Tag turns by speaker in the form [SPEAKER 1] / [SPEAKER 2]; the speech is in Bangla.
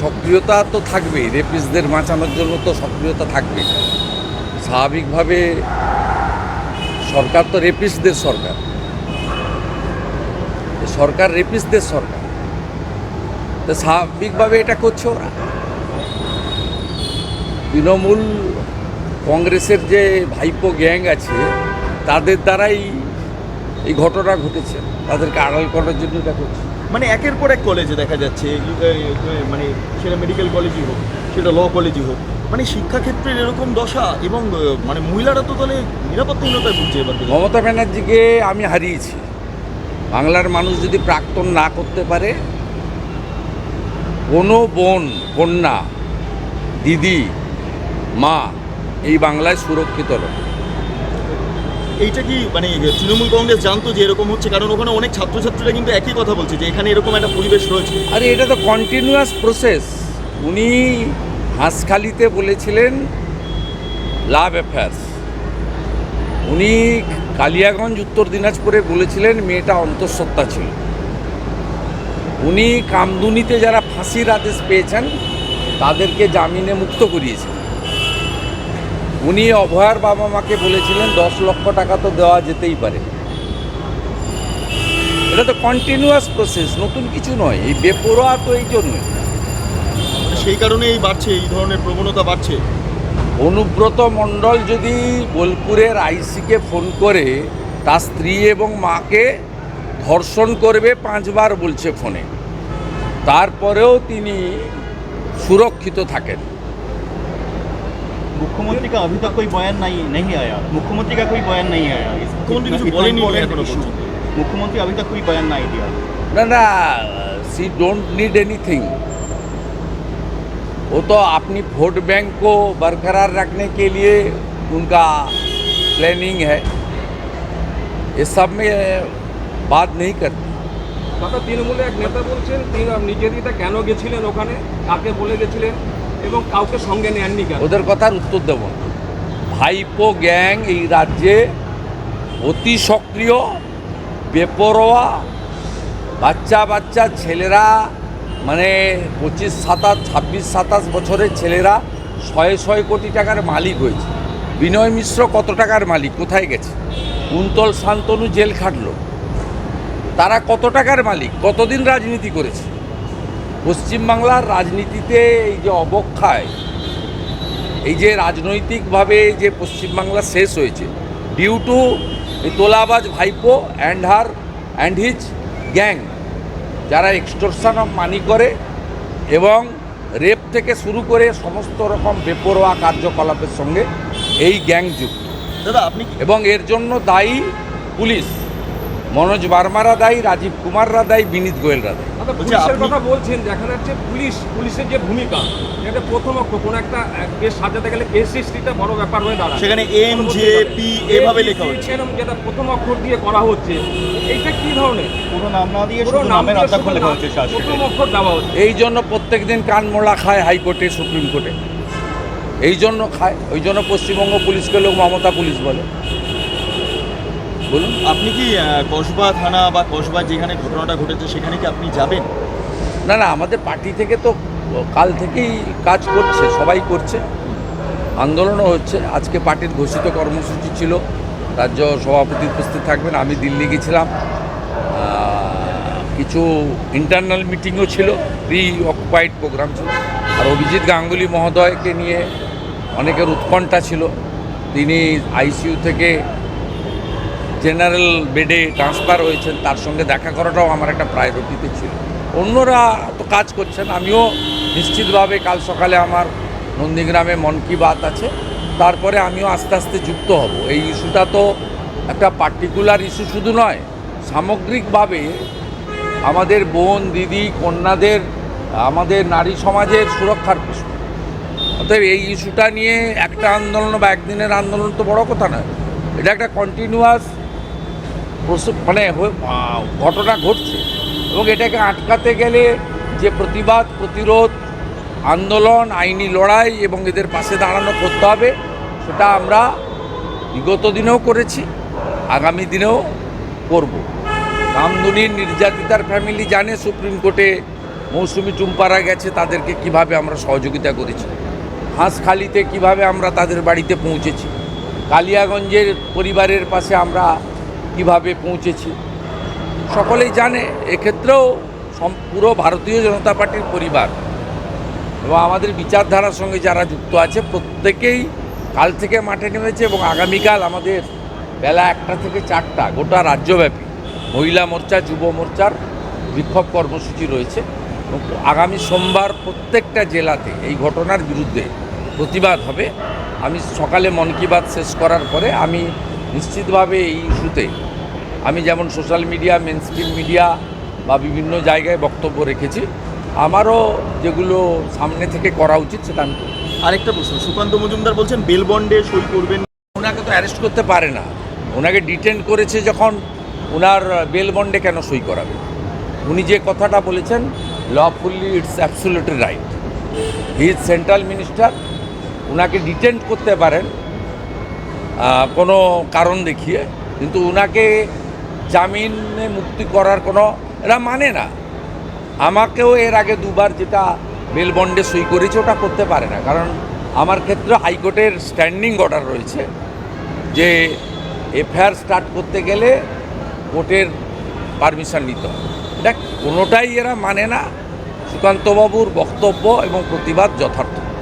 [SPEAKER 1] সক্রিয়তা তো থাকবেই রেপিসদের বাঁচানোর জন্য তো সক্রিয়তা থাকবে স্বাভাবিকভাবে সরকার তো রেপিসদের সরকার। সরকার রেপিসদের সরকার। তো স্বাভাবিকভাবে এটা করছে ওরা। তৃণমূল কংগ্রেসের যে ভাইপো গ্যাং আছে, তাদের দ্বারাই এই ঘটনা ঘটেছে। তাদেরকে আড়াল করার জন্য এটা করছে।
[SPEAKER 2] মানে একের পর এক কলেজে দেখা যাচ্ছে মানে সেটা মেডিকেল কলেজই হোক, সেটা ল কলেজই হোক মানে শিক্ষাক্ষেত্রের এরকম দশা এবং মানে মহিলারা তো তাহলে নিরাপত্তাহীনতায় ভুগছে এবার।
[SPEAKER 1] মমতা ব্যানার্জিকে আমি হারিয়েছি বাংলার মানুষ যদি প্রাক্তন না করতে পারে, কোনো বোন, কন্যা, দিদি, মা এই বাংলায় সুরক্ষিত নয়
[SPEAKER 2] এইটা কি মানে তৃণমূল কংগ্রেস জানতো যে এরকম হচ্ছে? কারণ ওখানে অনেক ছাত্রছাত্রীরা কিন্তু একই কথা বলছে, যে এখানে এরকম একটা পরিবেশ রয়েছে।
[SPEAKER 1] আরে, এটা তো কন্টিনিউয়াস প্রসেস উনি হাঁসখালিতে বলেছিলেন, লাভ অ্যাফেয়ার্স উনি কালিয়াগঞ্জ, উত্তর দিনাজপুরে বলেছিলেন, মেয়েটা অন্তঃসত্ত্বা ছিল। উনি কামদুনিতে যারা ফাঁসির আদেশ পেয়েছেন, তাদেরকে জামিনে মুক্ত করিয়েছেন। উনি অভয়ার বাবা মাকে বলেছিলেন দশ লক্ষ টাকা তো দেওয়া যেতেই পারে। এটা তো কন্টিনিউয়াস প্রসেস নতুন কিছু নয় এই বেপরোয়া তো এই জন্যই।
[SPEAKER 2] সেই কারণেই বাড়ছে এই ধরনের প্রবণতা বাড়ছে।
[SPEAKER 1] অনুব্রত মণ্ডল যদি বোলপুরের আইসিকে ফোন করে তার স্ত্রী এবং মাকে ধর্ষণ করবে পাঁচবার বলছে ফোনে। তারপরেও তিনি সুরক্ষিত থাকেন।
[SPEAKER 3] मुख्यमंत्री का अभी तक कोई बयान नहीं नहीं आया। मुख्यमंत्री का कोई बयान नहीं आया।
[SPEAKER 2] मुख्यमंत्री
[SPEAKER 3] अभी तक कोई बयान नहीं दिया।
[SPEAKER 1] ना ना सी डोंट नीड एनीथिंग वो तो अपनी वोट बैंक को बरकरार रखने के लिए उनका प्लानिंग है। ये सब में बात नहीं करती।
[SPEAKER 4] দাদা তৃণমূলে এক নেতা বলছেন তিনি নিজে क्या गेलें ओखने का बोले गेलें এবং কাউকে সঙ্গে নেননি কেন?
[SPEAKER 1] ওদের কথার উত্তর দেব ভাইপো গ্যাং এই রাজ্যে অতি সক্রিয়, বেপরোয়া বাচ্চা বাচ্চা ছেলেরা মানে পঁচিশ সাতাশ, ছাব্বিশ সাতাশ বছরের ছেলেরা শয়ে শয়ে কোটি টাকার মালিক হয়েছে। বিনয় মিশ্র কত টাকার মালিক? কোথায় গেছে? কুন্তল শান্তনু জেল খাটল। তারা কত টাকার মালিক? কতদিন রাজনীতি করেছে? পশ্চিমবাংলার রাজনীতিতে এই যে অবক্ষয় এই যে রাজনৈতিকভাবে যে পশ্চিমবাংলা শেষ হয়েছে ডিউ টু এই তোলাবাজ ভাইপো and her and his gang যারা এক্সটোরশন অফ মানি করে এবং রেপ থেকে শুরু করে সমস্ত রকম বেপরোয়া কার্যকলাপের সঙ্গে এই গ্যাং যুক্ত।
[SPEAKER 2] দাদা আপনি
[SPEAKER 1] এবং এর জন্য দায়ী পুলিশ। মনোজ বার্মারা দায়ী রাজীব কুমাররা দায়ী বিনীত গোয়েলরা দায়ী
[SPEAKER 4] দাদা পুলিশের কথা বলছেন দেখা যাচ্ছে পুলিশ পুলিশের যে ভূমিকা এটা প্রথম অক্ষ কোনো একটা কেস সাজাতে গেলে কেস হিস্ট্রিটা বড় ব্যাপার হয়ে দাঁড়ায়।
[SPEAKER 2] সেখানে এম জে পি এভাবে লেখা হচ্ছে।
[SPEAKER 4] এরকম যেটা প্রথম অক্ষর দিয়ে করা হচ্ছে এইটা কি ধরনের?
[SPEAKER 3] পুরো নাম না দিয়ে
[SPEAKER 4] পুরো
[SPEAKER 3] নামের
[SPEAKER 4] শুধু
[SPEAKER 3] লেখা হচ্ছে
[SPEAKER 4] প্রথম অক্ষর দেওয়া হচ্ছে।
[SPEAKER 1] এই জন্য প্রত্যেক দিন কান মোড়া খায় হাইকোর্টে সুপ্রিম কোর্টে। এই জন্য খায় ওই জন্য পশ্চিমবঙ্গ পুলিশকে লোক মমতা পুলিশ বলে। বলুন।
[SPEAKER 2] আপনি কি কসবা থানা বা কসবা যেখানে ঘটনাটা ঘটেছে সেখানে কি আপনি যাবেন?
[SPEAKER 1] না না আমাদের পার্টি থেকে তো কাল থেকেই কাজ করছে সবাই করছে। আন্দোলনও হচ্ছে। আজকে পার্টির ঘোষিত কর্মসূচি ছিল। রাজ্য সভাপতি উপস্থিত থাকবেন আমি দিল্লি গেছিলাম। কিছু ইন্টারনাল মিটিংও ছিল প্রি অকুপাইড প্রোগ্রাম ছিল। আর অভিজিৎ গাঙ্গুলি মহোদয়কে নিয়ে অনেকের উৎকণ্ঠা ছিল। তিনি আইসিইউ থেকে জেনারেল বেডে ট্রান্সফার হয়েছেন, তার সঙ্গে দেখা করাটাও আমার একটা প্রায়োরিটিতে ছিল। অন্যরা তো কাজ করছেন, আমিও নিশ্চিতভাবে কাল সকালে আমার নন্দীগ্রামে মন কি বাত আছে। তারপরে আমিও আস্তে আস্তে যুক্ত হব। এই ইস্যুটা তো একটা পার্টিকুলার ইস্যু শুধু নয়, সামগ্রিকভাবে আমাদের বোন, দিদি, কন্যাদের, আমাদের নারী সমাজের সুরক্ষার প্রশ্ন। অতএব এই ইস্যুটা নিয়ে একটা আন্দোলন বা একদিনের আন্দোলন তো বড় কথা নয়, এটা একটা কন্টিনিউয়াস মানে ঘটনা ঘটছে। এবং এটাকে আটকাতে গেলে যে প্রতিবাদ, প্রতিরোধ, আন্দোলন, আইনি লড়াই এবং এদের পাশে দাঁড়ানো করতে হবে, সেটা আমরা বিগত দিনেও করেছি, আগামী দিনেও করব। কামদুনির নির্যাতিতার ফ্যামিলি জানে সুপ্রিম কোর্টে মৌসুমি টুম্পারা গেছে, তাদেরকে কীভাবে আমরা সহযোগিতা করেছি। হাঁসখালিতে কীভাবে আমরা তাদের বাড়িতে পৌঁছেছি। কালিয়াগঞ্জের পরিবারের পাশে আমরা কীভাবে পৌঁছেছি। সকলেই জানে, এক্ষেত্রেও পুরো ভারতীয় জনতা পার্টির পরিবার এবং আমাদের বিচারধারার সঙ্গে যারা যুক্ত আছে, প্রত্যেকেই কাল থেকে মাঠে নেমেছে এবং আগামীকাল আমাদের বেলা একটা থেকে চারটা গোটা রাজ্যব্যাপী মহিলা মোর্চা, যুব মোর্চার বিক্ষোভ কর্মসূচি রয়েছে আগামী সোমবার প্রত্যেকটা জেলাতে এই ঘটনার বিরুদ্ধে প্রতিবাদ হবে। আমি সকালে মন কি বাত শেষ করার পরে আমি নিশ্চিতভাবে এই ইস্যুতে আমি যেমন সোশ্যাল মিডিয়া মেন মিডিয়া বা বিভিন্ন জায়গায় বক্তব্য রেখেছি আমারও যেগুলো সামনে থেকে করা উচিত সেটা আমি
[SPEAKER 2] আরেকটা প্রশ্ন সুকান্ত মজুমদার বলছেন বেল বন্ডে সই করবেন।
[SPEAKER 1] ওনাকে তো অ্যারেস্ট করতে পারে না। ওনাকে ডিটেন করেছে যখন ওনার বেল বন্ডে কেন সই করাবে? উনি যে কথাটা বলেছেন lawfully it's absolutely right he is central minister ওনাকে ডিটেন করতে পারেন কোনো কারণ দেখিয়ে, কিন্তু ওনাকে জামিনে মুক্তি করার কোনো, এরা মানে না। আমাকেও এর আগে দুবার যেটা বেল বন্ডে সই করেছে, ওটা করতে পারে না। কারণ আমার ক্ষেত্রে হাইকোর্টের স্ট্যান্ডিং অর্ডার রয়েছে যে এফআইআর স্টার্ট করতে গেলে কোর্টের পারমিশন নিতে হবে। এটা কোনোটাই এরা মানে না। সুকান্তবাবুর বক্তব্য এবং প্রতিবাদ যথার্থ।